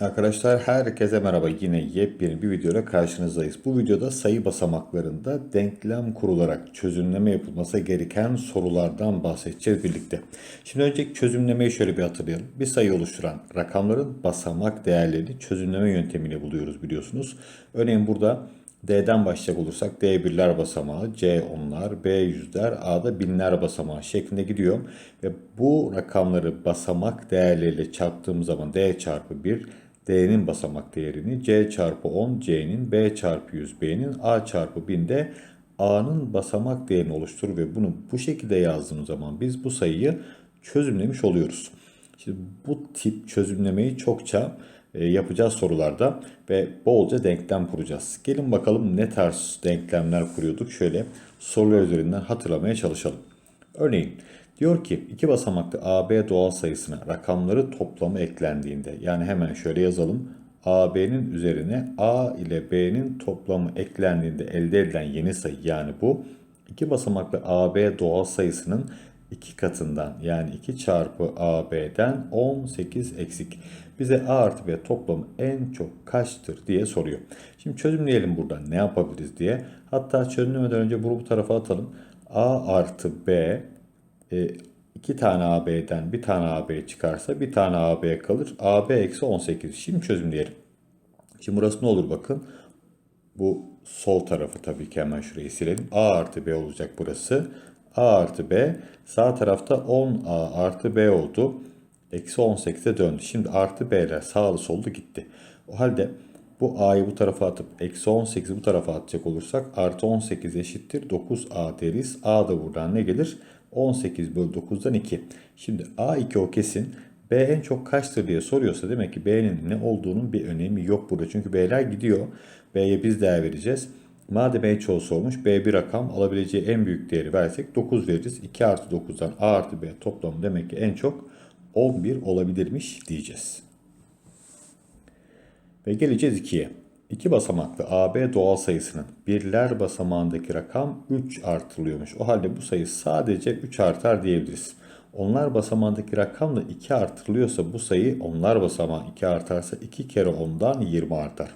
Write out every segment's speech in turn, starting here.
Arkadaşlar herkese merhaba. Yine yepyeni bir videoyla karşınızdayız. Bu videoda sayı basamaklarında denklem kurularak çözümleme yapılması gereken sorulardan bahsedeceğiz birlikte. Şimdi önceki çözümlemeyi şöyle bir hatırlayalım. Bir sayı oluşturan rakamların basamak değerlerini çözümleme yöntemiyle buluyoruz biliyorsunuz. Örneğin burada D'den başlayacak olursak D birler basamağı, C onlar, B yüzler, A'da binler basamağı şeklinde gidiyor. Ve bu rakamları basamak değerleriyle çarptığımız zaman D çarpı 1, D'nin basamak değerini, C çarpı 10, C'nin, B çarpı 100, B'nin, A çarpı 1000 de A'nın basamak değerini oluşturur ve bunu bu şekilde yazdığımız zaman biz bu sayıyı çözümlemiş oluyoruz. Şimdi bu tip çözümlemeyi çokça e, yapacağız sorularda ve bolca denklem kuracağız. Gelin bakalım ne tarz denklemler kuruyorduk. Şöyle sorular üzerinden hatırlamaya çalışalım. Örneğin diyor ki iki basamaklı AB doğal sayısına rakamları toplamı eklendiğinde yani hemen şöyle yazalım. AB'nin üzerine A ile B'nin toplamı eklendiğinde elde edilen yeni sayı yani bu iki basamaklı AB doğal sayısının 2 katından yani 2 çarpı AB'den 18 eksik. Bize A artı B toplamı en çok kaçtır diye soruyor. Şimdi çözümleyelim burada ne yapabiliriz diye. Hatta çözümlemeden önce bunu bu tarafa atalım. A artı B e, 2 tane AB'den bir tane AB çıkarsa bir tane AB kalır. AB eksi 18. Şimdi çözümleyelim. Şimdi burası ne olur bakın. Bu sol tarafı tabii ki hemen şurayı silelim. A artı B olacak burası. A artı B. Sağ tarafta 10A artı B oldu. Eksi 18'e döndü. Şimdi artı B'ler sağlı sollu gitti. O halde bu A'yı bu tarafa atıp eksi 18'i bu tarafa atacak olursak artı 18 eşittir 9A deriz. A da buradan ne gelir? 18 bölü 9'dan 2. Şimdi A2 o kesin. B en çok kaçtır diye soruyorsa demek ki B'nin ne olduğunun bir önemi yok burada. Çünkü B'ler gidiyor. B'ye biz değer vereceğiz. Madem en çoğu sormuş B bir rakam alabileceği en büyük değeri versek 9 veririz. 2 artı 9'dan A artı B toplamı demek ki en çok 11 olabilirmiş diyeceğiz. Ve geleceğiz 2'ye. 2 basamaklı AB doğal sayısının birler basamağındaki rakam 3 artırılıyormuş. O halde bu sayı sadece 3 artar diyebiliriz. Onlar basamağındaki rakam da 2 artırılıyorsa bu sayı onlar basamağı 2 artarsa 2 kere 10'dan 20 artar.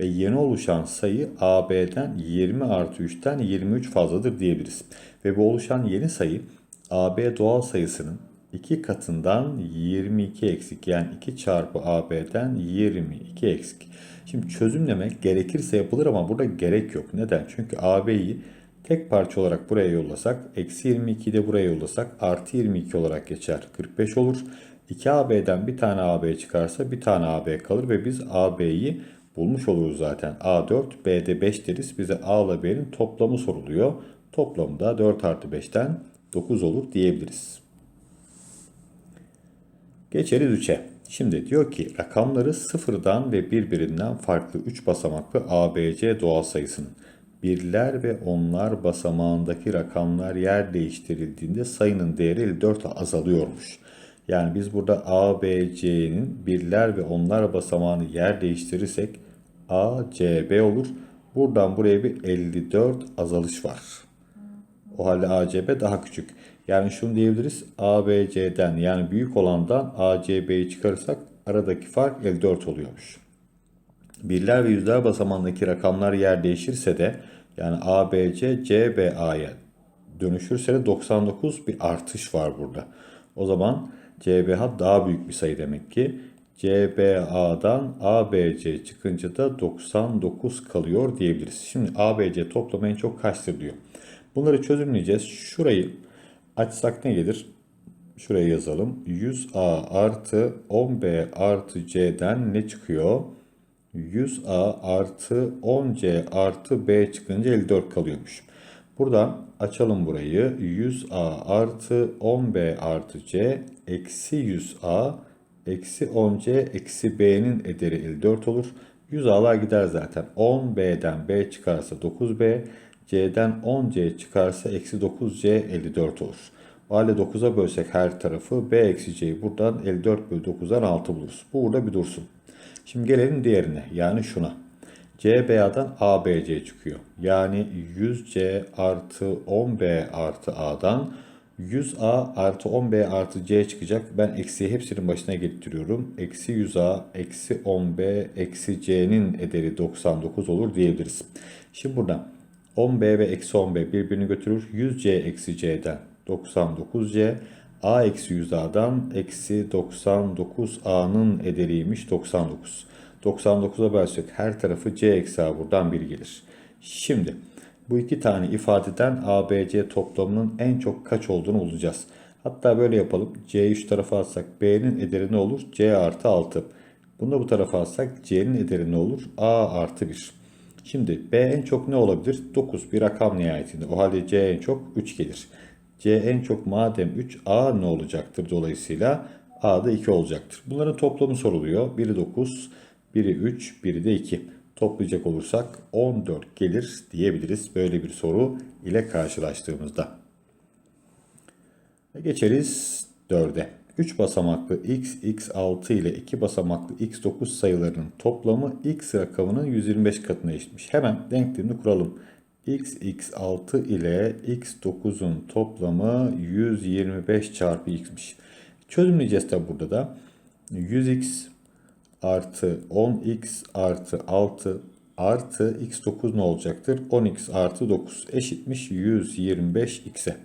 Ve yeni oluşan sayı AB'den 20 artı 3'ten 23 fazladır diyebiliriz. Ve bu oluşan yeni sayı AB doğal sayısının 2 katından 22 eksik yani 2 çarpı AB'den 22 eksik. Şimdi çözümlemek gerekirse yapılır ama burada gerek yok. Neden? Çünkü AB'yi tek parça olarak buraya yollasak, eksi 22'yi de buraya yollasak artı 22 olarak geçer. 45 olur. 2AB'den bir tane AB çıkarsa bir tane AB kalır ve biz AB'yi bulmuş oluruz zaten. A4, B'de 5 deriz. Bize A ile B'nin toplamı soruluyor. Toplamı da 4 artı 5'ten 9 olur diyebiliriz. Geçeriz 3'e. Şimdi diyor ki rakamları sıfırdan ve birbirinden farklı 3 basamaklı ABC doğal sayısının birler ve onlar basamağındaki rakamlar yer değiştirildiğinde sayının değeri 54 azalıyormuş. Yani biz burada A, B, C'nin birler ve onlar basamağını yer değiştirirsek A, C, B olur. Buradan buraya bir 54 azalış var. O halde A, C, B daha küçük. Yani şunu diyebiliriz. A, B, C'den yani büyük olandan A, C, B'yi çıkarırsak aradaki fark 54 oluyormuş. Birler ve yüzler basamağındaki rakamlar yer değişirse de yani A, B, C, C, B, A'ya dönüşürse de 99 bir artış var burada. O zaman CBH daha büyük bir sayı demek ki. CBA'dan ABC çıkınca da 99 kalıyor diyebiliriz. Şimdi ABC toplamı en çok kaçtır diyor. Bunları çözümleyeceğiz. Şurayı açsak ne gelir? Şuraya yazalım. 100A artı 10B artı C'den ne çıkıyor? 100A artı 10C artı B çıkınca 54 kalıyormuş. Buradan açalım burayı. 100A artı 10B artı C eksi 100A eksi 10C eksi B'nin ederi 54 olur. 100A'lar gider zaten. 10B'den B çıkarsa 9B, C'den 10C çıkarsa eksi 9C 54 olur. O halde 9'a bölsek her tarafı B eksi C'yi buradan 54 bölü 9'dan 6 buluruz. Bu burada bir dursun. Şimdi gelelim diğerine yani şuna. CBA'dan ABC çıkıyor. Yani 100C artı 10B artı A'dan 100a artı 10b artı c çıkacak. Ben eksiği hepsinin başına getiriyorum. Eksi 100a eksi 10b eksi c'nin ederi 99 olur diyebiliriz. Şimdi buradan 10b ve eksi 10b birbirini götürür. 100c eksi c'den 99c a eksi 100a'dan eksi 99a'nın ederiymiş 99. 99'a bölsek her tarafı c eksi a buradan 1 gelir. Şimdi bu iki tane ifadeden ABC toplamının en çok kaç olduğunu bulacağız. Hatta böyle yapalım. C'yi şu tarafa alsak B'nin ederi ne olur? C artı 6. Bunu da bu tarafa alsak C'nin ederi ne olur? A artı 1. Şimdi B en çok ne olabilir? 9 bir rakam nihayetinde. O halde C en çok 3 gelir. C en çok madem 3 A ne olacaktır? Dolayısıyla A da 2 olacaktır. Bunların toplamı soruluyor. Biri 9, biri 3, biri de 2 toplayacak olursak 14 gelir diyebiliriz böyle bir soru ile karşılaştığımızda. Geçeriz 4'e. 3 basamaklı x, x6 ile 2 basamaklı x9 sayılarının toplamı x rakamının 125 katına eşitmiş. Hemen denklemini kuralım. x, x6 ile x9'un toplamı 125 çarpı x'miş. Çözümleyeceğiz tabi burada da. 100x artı 10x artı 6 artı x9 ne olacaktır? 10x artı 9 eşitmiş 125x'e.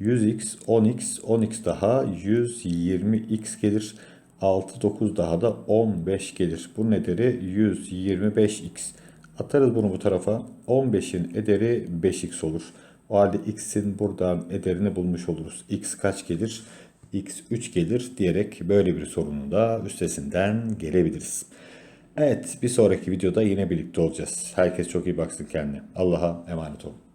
100x, 10x, 10x daha 120x gelir. 6, 9 daha da 15 gelir. Bu ederi 125x. Atarız bunu bu tarafa. 15'in ederi 5x olur. O halde x'in buradan ederini bulmuş oluruz. x kaç gelir? x 3 gelir diyerek böyle bir sorunun da üstesinden gelebiliriz. Evet bir sonraki videoda yine birlikte olacağız. Herkes çok iyi baksın kendine. Allah'a emanet olun.